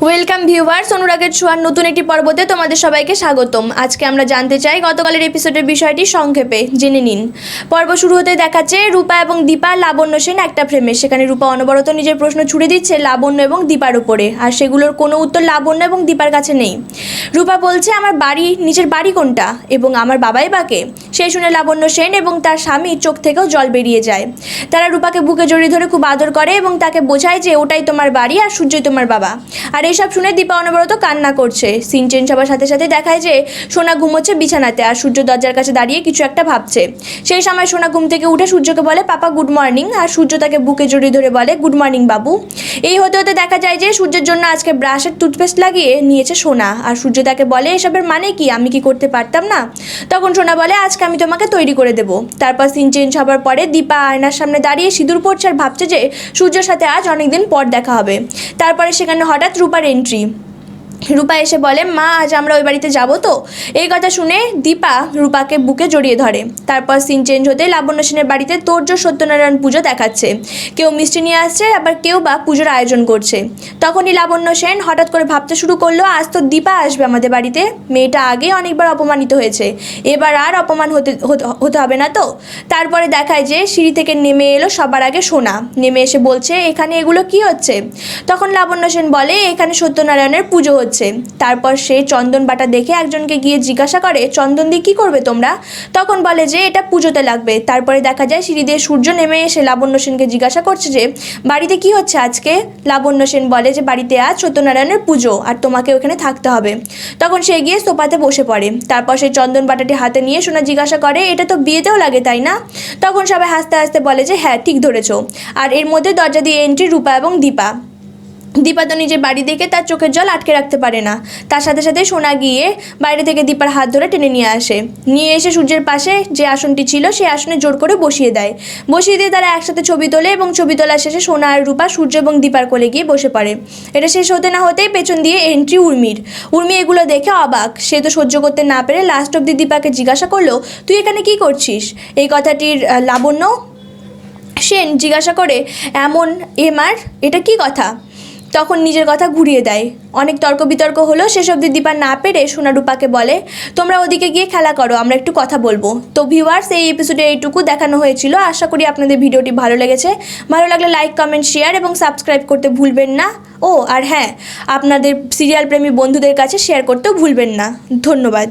Welcome viewers অনুরাগের ছোঁয়ার নতুন একটি পর্বতে তোমাদের সবাইকে স্বাগতম। আজকে আমরা জানতে চাই গতকালের এপিসোডের বিষয়টি সংক্ষেপে, জেনে নিন। পর্ব শুরু হতে দেখাচ্ছে রূপা এবং দীপা লাবণ্য সেন একটা ফ্রেমে সেখানে রূপা অনবরত নিজের প্রশ্ন ছুড়ে দিচ্ছে লাবণ্য এবং দীপার উপরে। আর সেগুলোর কোনো উত্তর লাবণ্য এবং দীপার কাছে নেই। রূপা বলছে, আমার বাড়ি, নিজের বাড়ি কোনটা? এবং আমার বাবাই বাকে সেই শুনে লাবণ্য সেন এবং তার স্বামী চোখ থেকেও জল বেরিয়ে যায়। তারা রূপাকে বুকে জড়িয়ে ধরে খুব আদর করে এবং তাকে বোঝায় যে, ওটাই তোমার বাড়ি আর সূর্যই তোমার বাবা। আর এইসব শুনে দীপা অনবরত কান্না করছে। সিন চেঞ্জ হবার সাথে সাথে দেখায় যে সোনা ঘুমোচ্ছে বিছানাতে আর সূর্য দরজার কাছে দাঁড়িয়ে কিছু একটা ভাবছে। সেই সময় সোনা ঘুম থেকে উঠে সূর্যকে বলে, পাপা গুড মর্নিং আর সূর্য তাকে বুকে জড়িয়ে ধরে বলে গুড মর্নিং বাবু। এই হতে হতে দেখা যায় যে সূর্যের জন্য আজকে ব্রাশের টুথপেস্ট লাগিয়ে নিয়েছে সোনা। আর সূর্য তাকে বলে, এসবের মানে কি? আমি কি করতে পারতাম না? তখন সোনা বলে, আজকে আমি তোমাকে তৈরি করে দেবো। তারপর সিন চেঞ্জ হবার পরে দীপা আয়নার সামনে দাঁড়িয়ে সিঁদুর পড়ছে আর ভাবছে যে সূর্যের সাথে আজ অনেকদিন পর দেখা হবে। তারপরে সেখানে হঠাৎ রূপার এন্ট্রি রূপা এসে বলে, মা, আজ আমরা ওই বাড়িতে যাব তো? এই কথা শুনে দীপা রূপাকে বুকে জড়িয়ে ধরে। তারপর সিন চেঞ্জ হতে লাবণ্য সেনের বাড়িতে তোর্য সত্যনারায়ণ পুজো দেখাচ্ছে। কেউ মিষ্টি নিয়ে আসছে, আবার কেউ বা পুজোর আয়োজন করছে। তখনই লাবণ্য সেন হঠাৎ করে ভাবতে শুরু করল, আজ তো দীপা আসবে আমাদের বাড়িতে। মেয়েটা আগে অনেকবার অপমানিত হয়েছে। এবার আর অপমান হতে, হতে- হবে না তো? তারপরে দেখায় যে সিঁড়ি থেকে নেমে এলো সবার আগে সোনা। নেমে এসে বলছে, এখানে এগুলো কি হচ্ছে? তখন লাবণ্য সেন বলে, এখানে সত্যনারায়ণের পুজো হচ্ছে। তারপর সে চন্দন বাটা দেখে একজনকে গিয়ে জিজ্ঞাসা করে, চন্দন দিয়ে কী করবে তোমরা? তখন বলে যে, এটা পুজোতে লাগবে। তারপরে দেখা যায় সিঁড়ি দিয়ে সূর্য নেমে এসে লাবণ্য সেনকে জিজ্ঞাসা করছে যে, বাড়িতে কি হচ্ছে আজকে? লাবণ্য সেন বলে যে, বাড়িতে আজ সত্যনারায়ণের পুজো আর তোমাকে ওখানে থাকতে হবে। তখন সে গিয়ে সোফাতে বসে পড়ে। তারপর সে চন্দন বাটাটি হাতে নিয়ে সোনা জিজ্ঞাসা করে, এটা তো বিয়েতেও লাগে, তাই না? তখন সবাই হাসতে হাসতে বলে যে হ্যাঁ ঠিক ধরেছ। আর এর মধ্যে দরজা দিয়ে এন্ট্রি রূপা এবং দীপা। দীপা তো নিজের বাড়ি দেখে তার চোখের জল আটকে রাখতে পারে না। তার সাথে সাথে সোনা গিয়ে বাইরে থেকে দীপার হাত ধরে টেনে নিয়ে আসে। নিয়ে এসে সূর্যের পাশে যে আসনটি ছিল, সেই আসনে জোর করে বসিয়ে দেয়। বসিয়ে দিয়ে তারা একসাথে ছবি তোলে এবং ছবি তোলার শেষে সোনা আর রূপা সূর্য এবং দীপার কোলে গিয়ে বসে পড়ে। এটা শেষ হতে না হতেই পেছন দিয়ে এন্ট্রি উর্মির। উর্মি এগুলো দেখে অবাক। সে তো সহ্য করতে না পেরে লাস্ট অব্দি দীপাকে জিজ্ঞাসা করল, তুই এখানে কি করছিস? এই কথাটির লাবণ্য সেন জিজ্ঞাসা করে, এমন এমার এটা কি কথা? তখন নিজের কথা ঘুরিয়ে দেয়। অনেক তর্ক বিতর্ক হলো সেসব দীপা না পেরে সোনা রূপাকে বলে, তোমরা ওদিকে গিয়ে খেলা করো, আমরা একটু কথা বলব। তো ভিউয়ার্স এই এপিসোডে এইটুকু দেখানো হয়েছিল। আশা করি আপনাদের ভিডিওটি ভালো লেগেছে। ভালো লাগলে লাইক কমেন্ট শেয়ার এবং সাবস্ক্রাইব করতে ভুলবেন না। ও, আর হ্যাঁ আপনাদের সিরিয়াল প্রেমী বন্ধুদের কাছে শেয়ার করতেও ভুলবেন না। ধন্যবাদ।